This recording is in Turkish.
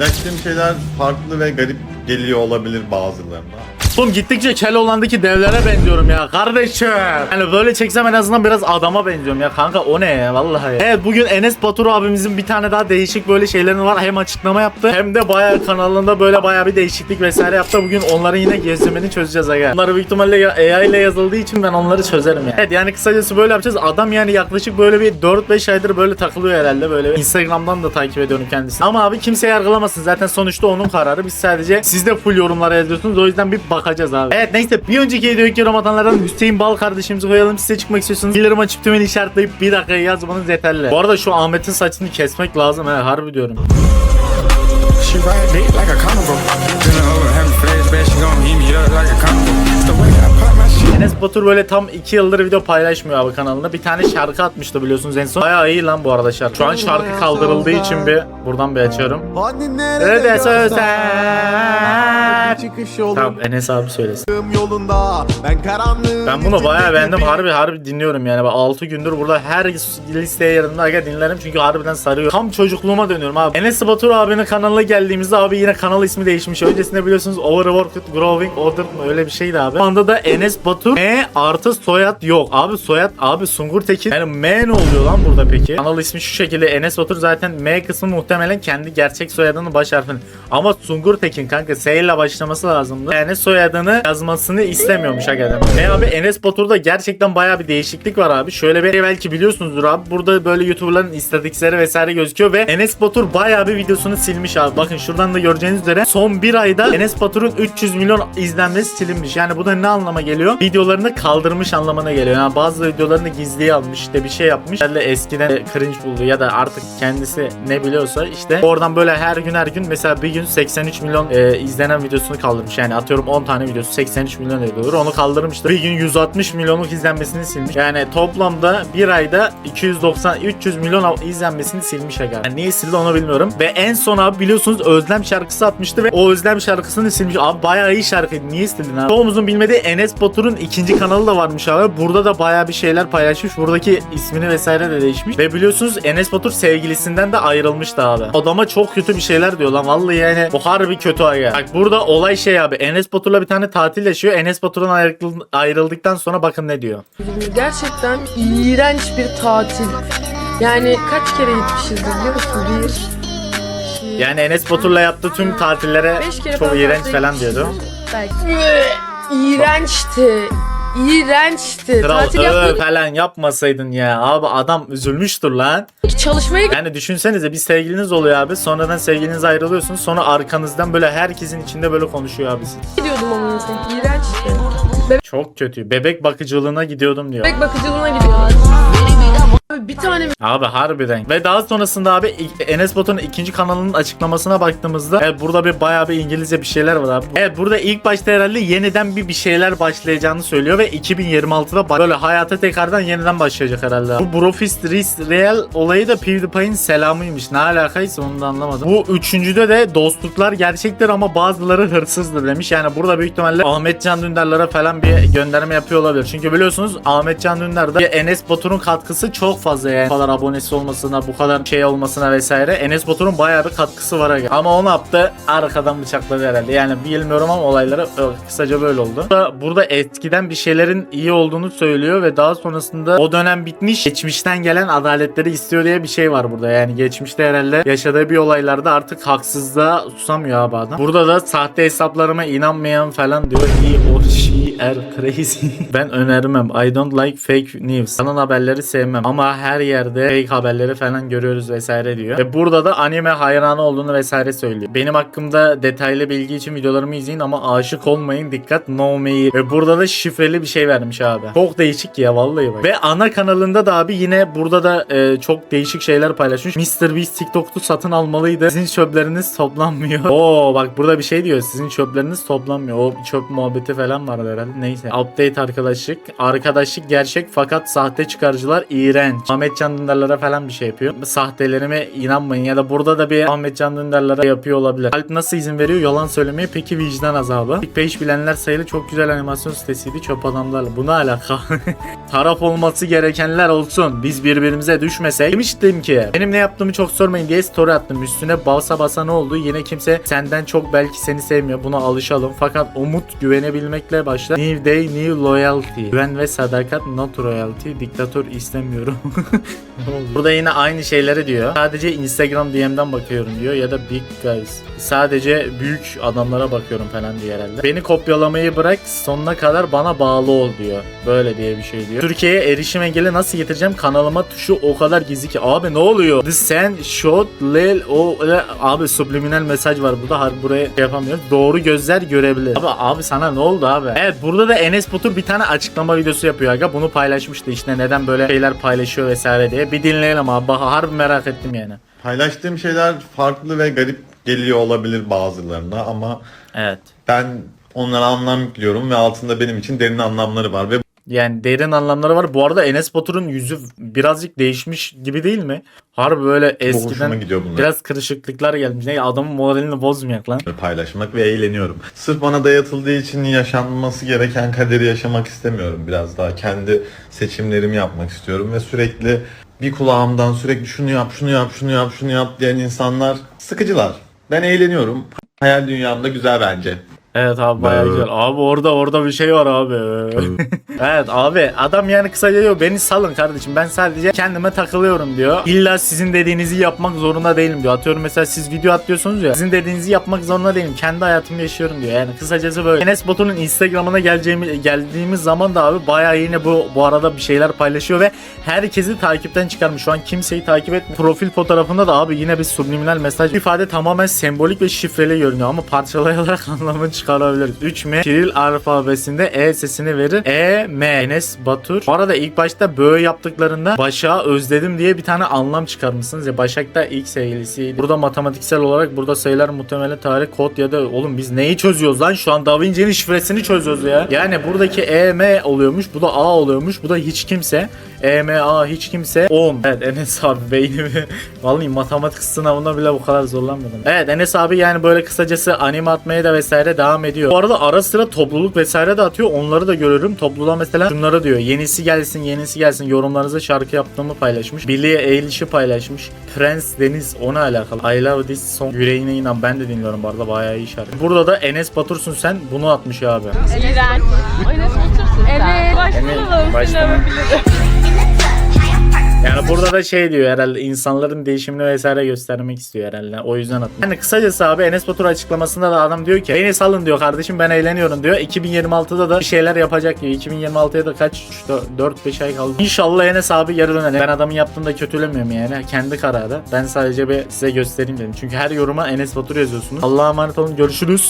Yaptığım şeyler farklı ve garip geliyor olabilir bazılarına. Oğlum gittikçe Keloğlan'daki devlere benziyorum ya kardeşim. Yani böyle çeksem en azından biraz adama benziyorum ya kanka o ne ya vallahi. ya. Evet bugün Enes Batur abimizin bir tane daha değişik böyle şeylerin var. Hem açıklama yaptı hem de bayağı kanalında böyle bayağı bir değişiklik vesaire yaptı. Bugün onların yine gezimini çözeceğiz aga. Bunları büyük ihtimalle ya- AI ile yazıldığı için ben onları çözerim yani. Evet yani kısacası böyle yapacağız. Adam yani yaklaşık böyle bir 4-5 aydır böyle takılıyor herhalde böyle. Instagram'dan da takip ediyorum kendisini. Ama abi kimse yargılamasın. Zaten sonuçta onun kararı. Biz sadece siz de full yorumlara yazıyorsunuz. O yüzden bir bakacağız abi. Evet neyse bir önceki videodaki yorum atanlardan Hüseyin Bal kardeşimizi koyalım. Size çıkmak istiyorsanız bildirim açıp tümünü işaretleyip bir dakika yazmanız yeterli. Bu arada şu Ahmet'in saçını kesmek lazım he harbi diyorum. Enes Batur böyle tam 2 yıldır video paylaşmıyor abi kanalında. Bir tane şarkı atmıştı biliyorsunuz en son. Bayağı iyi lan bu arada şarkı. Şu an şarkı kaldırıldığı için bir buradan bir açıyorum. Hani Nerede sözler? Çıkış yolum Tamam Enes abi söylesin. yolunda Ben karanlığın Ben bunu bayağı beğendim. Harbi harbi dinliyorum yani. Ben 6 gündür burada her listeye yerinde aga dinlerim. Çünkü harbiden sarıyor. Tam çocukluğuma dönüyorum abi. Enes Batur abinin kanalına geldiğimizde abi yine kanal ismi değişmiş. Öncesinde biliyorsunuz Overworked Growing Order mı öyle bir şeydi abi. Şu anda da Enes Batur M artı soyad yok. Abi soyad abi Sungur Tekin. Yani M ne oluyor lan burada peki? Kanal ismi şu şekilde Enes Batur zaten M kısmı muhtemelen kendi gerçek soyadının baş harfini. Ama Sungur Tekin kanka S ile başlaması lazımdı. Enes soyadını yazmasını istemiyormuş hakikaten. Ne abi Enes Batur'da gerçekten bayağı bir değişiklik var abi. Şöyle bir belki biliyorsunuzdur abi. Burada böyle YouTuber'ların istatistikleri vesaire gözüküyor ve Enes Batur bayağı bir videosunu silmiş abi. Bakın şuradan da göreceğiniz üzere son bir ayda Enes Batur'un 300 milyon izlenmesi silinmiş. Yani bu da ne anlama geliyor? Videolarını kaldırmış anlamına geliyor. Yani bazı videolarını gizliye almış işte bir şey yapmış. Herhalde eskiden cringe buldu ya da artık kendisi ne biliyorsa işte oradan böyle her gün her gün mesela bir gün 83 milyon e, izlenen videosunu kaldırmış. Yani atıyorum 10 tane videosu 83 milyon ediyor. Onu kaldırmıştır. Bir gün 160 milyonluk izlenmesini silmiş. Yani toplamda bir ayda 290 300 milyon izlenmesini silmiş aga. Yani niye sildi onu bilmiyorum. Ve en son abi biliyorsunuz Özlem şarkısı atmıştı ve o Özlem şarkısını silmiş. Abi bayağı iyi şarkıydı. Niye sildin abi? Çoğumuzun bilmediği Enes Batur'un ikinci kanalı da varmış abi. Burada da bayağı bir şeyler paylaşmış. Buradaki ismini vesaire de değişmiş. Ve biliyorsunuz Enes Batur sevgilisinden de ayrılmıştı abi. Adama çok kötü bir şeyler diyor lan. Vallahi yani bu harbi kötü aga. Bak burada olay şey abi. Enes Batur'la bir tane tatil yaşıyor. Enes Batur'un ayrıl- ayrıldıktan sonra bakın ne diyor. Gerçekten iğrenç bir tatil. Yani kaç kere gitmişizdir biliyor musun? Bir, Yani Enes Batur'la yaptığı tüm tatillere beş kere çok falan iğrenç falan diyordu. Belki. İğrençti. İğrençti. Kral Tatil yapmadık falan yapmasaydın ya. Abi adam üzülmüştür lan. çalışmaya Yani düşünsenize bir sevgiliniz oluyor abi. Sonradan sevgiliniz ayrılıyorsunuz. Sonra arkanızdan böyle herkesin içinde böyle konuşuyor abi siz. gidiyordum ama mesela. İğrençti. Çok kötü. Bebek bakıcılığına gidiyordum diyor. Bebek bakıcılığına gidiyordum. Abi bir tane Abi harbiden. Ve daha sonrasında abi Enes Batur'un ikinci kanalının açıklamasına baktığımızda evet, burada bir bayağı bir İngilizce bir şeyler var abi. Evet burada ilk başta herhalde yeniden bir bir şeyler başlayacağını söylüyor ve 2026'da ba- böyle hayata tekrardan yeniden başlayacak herhalde. abi. Bu Brofist Real olayı da PewDiePie'in selamıymış. Ne alakaysa onu da anlamadım. Bu üçüncüde de dostluklar gerçektir ama bazıları hırsızdır demiş. Yani burada büyük ihtimalle Ahmet Can Dündar'lara falan bir gönderme yapıyor olabilir. Çünkü biliyorsunuz Ahmet Can Dündar'da Enes Batur'un katkısı çok fazla yani. Bu kadar abonesi olmasına, bu kadar şey olmasına vesaire. Enes Batur'un bayağı bir katkısı var. aga. Ama o ne yaptı? Arkadan bıçakladı herhalde. Yani bilmiyorum ama olayları kısaca böyle oldu. Burada, burada eskiden bir şeylerin iyi olduğunu söylüyor ve daha sonrasında o dönem bitmiş. Geçmişten gelen adaletleri istiyor diye bir şey var burada. Yani geçmişte herhalde yaşadığı bir olaylarda artık haksızlığa susamıyor abi adam. Burada da sahte hesaplarıma inanmayan falan diyor. He or she are crazy. ben önermem. I don't like fake news. Yalan haberleri sevmem. Ama her yerde fake haberleri falan görüyoruz vesaire diyor. Ve burada da anime hayranı olduğunu vesaire söylüyor. Benim hakkımda detaylı bilgi için videolarımı izleyin ama aşık olmayın. Dikkat no mail. Ve burada da şifreli bir şey vermiş abi. Çok değişik ya vallahi bak. Ve ana kanalında da abi yine burada da e, çok değişik şeyler paylaşmış. Mr. Beast TikTok'tu satın almalıydı. Sizin çöpleriniz toplanmıyor. Oo bak burada bir şey diyor. Sizin çöpleriniz toplanmıyor. O çöp muhabbeti falan vardı herhalde. Geldi. Neyse. Update arkadaşlık. Arkadaşlık gerçek fakat sahte çıkarıcılar iğrenç. Ahmet Can Dündarlara falan bir şey yapıyor. Sahtelerime inanmayın ya da burada da bir Ahmet Can Dündarlara yapıyor olabilir. Alp nasıl izin veriyor yalan söylemeye? Peki vicdan azabı. Page bilenler sayılı çok güzel animasyon sitesiydi çöp adamlarla. Bu ne alaka? Taraf olması gerekenler olsun. Biz birbirimize düşmesek. Demiştim ki benim ne yaptığımı çok sormayın diye story attım. Üstüne basa basa ne oldu? Yine kimse senden çok belki seni sevmiyor. Buna alışalım. Fakat umut güvenebilmekle başlar. New day, new loyalty. Güven ve sadakat, not royalty. Diktatör istemiyorum. Burada yine aynı şeyleri diyor. Sadece Instagram DM'den bakıyorum diyor ya da big guys. Sadece büyük adamlara bakıyorum falan diyor herhalde. Beni kopyalamayı bırak sonuna kadar bana bağlı ol diyor. Böyle diye bir şey diyor. Türkiye'ye erişim engeli nasıl getireceğim? Kanalıma tuşu o kadar gizli ki. Abi ne oluyor? The sen shot lel o abi subliminal mesaj var burada. Harbi buraya şey yapamıyoruz. Doğru gözler görebilir. Abi abi sana ne oldu abi? Evet burada da Enes Batur bir tane açıklama videosu yapıyor aga. Bunu paylaşmıştı işte neden böyle şeyler paylaşıyor vesaire diye. Bir dinleyelim abi. Harbi merak ettim yani. Paylaştığım şeyler farklı ve garip geliyor olabilir bazılarına ama Evet. ben onlara anlam yüklüyorum ve altında benim için derin anlamları var ve Yani derin anlamları var. Bu arada Enes Batur'un yüzü birazcık değişmiş gibi değil mi? Harbi böyle eskiden gidiyor bunlar. biraz kırışıklıklar gelmiş. Ne adamın moralini bozmayak lan. paylaşmak ve eğleniyorum. Sırf bana dayatıldığı için yaşanması gereken kaderi yaşamak istemiyorum. Biraz daha kendi seçimlerimi yapmak istiyorum ve sürekli bir kulağımdan sürekli şunu yap, şunu yap, şunu yap, şunu yap diyen insanlar sıkıcılar. Ben eğleniyorum. Hayal dünyamda güzel bence. Evet abi bayağı Evet. güzel. Abi orada orada bir şey var abi. evet abi adam yani kısaca diyor beni salın kardeşim ben sadece kendime takılıyorum diyor. İlla sizin dediğinizi yapmak zorunda değilim diyor. Atıyorum mesela siz video atıyorsunuz ya sizin dediğinizi yapmak zorunda değilim. Kendi hayatımı yaşıyorum diyor. Yani kısacası böyle. Enes Batur'un Instagram'ına geleceğimi, geldiğimiz zaman da abi bayağı yine bu bu arada bir şeyler paylaşıyor ve herkesi takipten çıkarmış. Şu an kimseyi takip etmiyor. Profil fotoğrafında da abi yine bir subliminal mesaj. Bu ifade tamamen sembolik ve şifreli görünüyor ama parçalayarak anlamını çıkarabiliriz. 3 M Kiril alfabesinde E sesini verir. E M Enes Batur. Bu arada ilk başta böyle yaptıklarında Başak'ı özledim diye bir tane anlam çıkarmışsınız ya. Başak da ilk sevgilisiydi. Burada matematiksel olarak burada sayılar muhtemelen tarih kod ya da oğlum biz neyi çözüyoruz lan şu an Da Vinci'nin şifresini çözüyoruz ya. Yani buradaki E M oluyormuş. Bu da A oluyormuş. Bu da hiç kimse. E M A hiç kimse 10. Evet Enes abi beynimi vallahi matematik sınavında bile bu kadar zorlanmadım. Evet Enes abi yani böyle kısacası anime atmaya da vesaire devam ediyor. Bu arada ara sıra topluluk vesaire de atıyor. Onları da görürüm. Topluluğa mesela şunları diyor. Yenisi gelsin, yenisi gelsin. Yorumlarınıza şarkı yaptığımı paylaşmış. Billie Eilish'i paylaşmış. Prens Deniz ona alakalı. I love this song. Yüreğine inan. Ben de dinliyorum bu arada. Bayağı iyi şarkı. Burada da Enes Batur'sun sen. Bunu atmış abi. İğrenç. Enes otursun Evet. Başlayalım. başlama. Yani burada da şey diyor herhalde insanların değişimini vesaire göstermek istiyor herhalde. O yüzden atmış. Yani kısacası abi Enes Batur açıklamasında da adam diyor ki beni salın diyor kardeşim ben eğleniyorum diyor. 2026'da da bir şeyler yapacak diyor. 2026'ya da kaç 4-5 ay kaldı. İnşallah Enes abi geri döner. Ben adamın yaptığını da kötülemiyorum yani. Kendi kararı. Ben sadece bir size göstereyim dedim. Çünkü her yoruma Enes Batur yazıyorsunuz. Allah'a emanet olun. Görüşürüz.